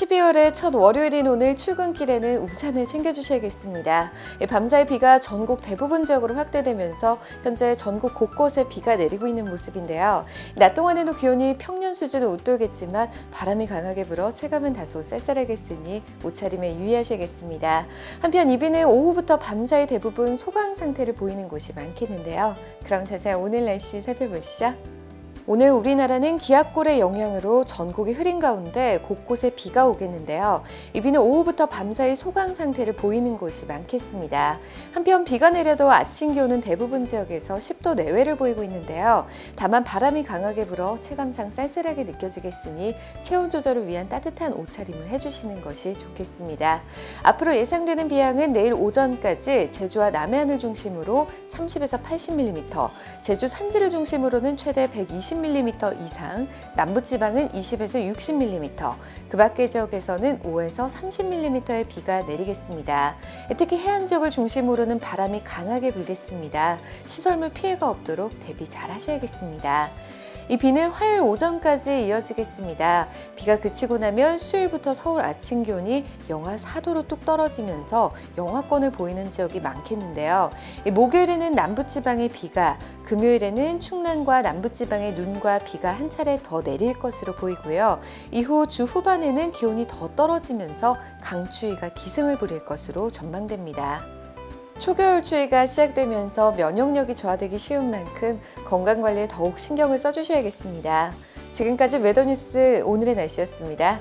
12월의 첫 월요일인 오늘 출근길에는 우산을 챙겨주셔야겠습니다. 예, 밤사이 비가 전국 대부분 지역으로 확대되면서 현재 전국 곳곳에 비가 내리고 있는 모습인데요. 낮 동안에는 기온이 평년 수준을 웃돌겠지만 바람이 강하게 불어 체감은 다소 쌀쌀하겠으니 옷차림에 유의하셔야겠습니다. 한편 이 비는 오후부터 밤사이 대부분 소강 상태를 보이는 곳이 많겠는데요. 그럼 자세한 오늘 날씨 살펴보시죠. 오늘 우리나라는 기압골의 영향으로 전국이 흐린 가운데 곳곳에 비가 오겠는데요. 이 비는 오후부터 밤사이 소강 상태를 보이는 곳이 많겠습니다. 한편 비가 내려도 아침 기온은 대부분 지역에서 10도 내외를 보이고 있는데요. 다만 바람이 강하게 불어 체감상 쌀쌀하게 느껴지겠으니 체온 조절을 위한 따뜻한 옷차림을 해주시는 것이 좋겠습니다. 앞으로 예상되는 비양은 내일 오전까지 제주와 남해안을 중심으로 30에서 80mm, 제주 산지를 중심으로는 최대 120 30mm 이상, 남부지방은 20에서 60mm, 그 밖의 지역에서는 5에서 30mm의 비가 내리겠습니다. 특히 해안 지역을 중심으로는 바람이 강하게 불겠습니다. 시설물 피해가 없도록 대비 잘 하셔야겠습니다. 이 비는 화요일 오전까지 이어지겠습니다. 비가 그치고 나면 수요일부터 서울 아침 기온이 영하 4도로 뚝 떨어지면서 영하권을 보이는 지역이 많겠는데요. 목요일에는 남부지방에 비가, 금요일에는 충남과 남부지방에 눈과 비가 한 차례 더 내릴 것으로 보이고요. 이후 주 후반에는 기온이 더 떨어지면서 강추위가 기승을 부릴 것으로 전망됩니다. 초겨울 추위가 시작되면서 면역력이 저하되기 쉬운 만큼 건강관리에 더욱 신경을 써주셔야겠습니다. 지금까지 웨더뉴스 오늘의 날씨였습니다.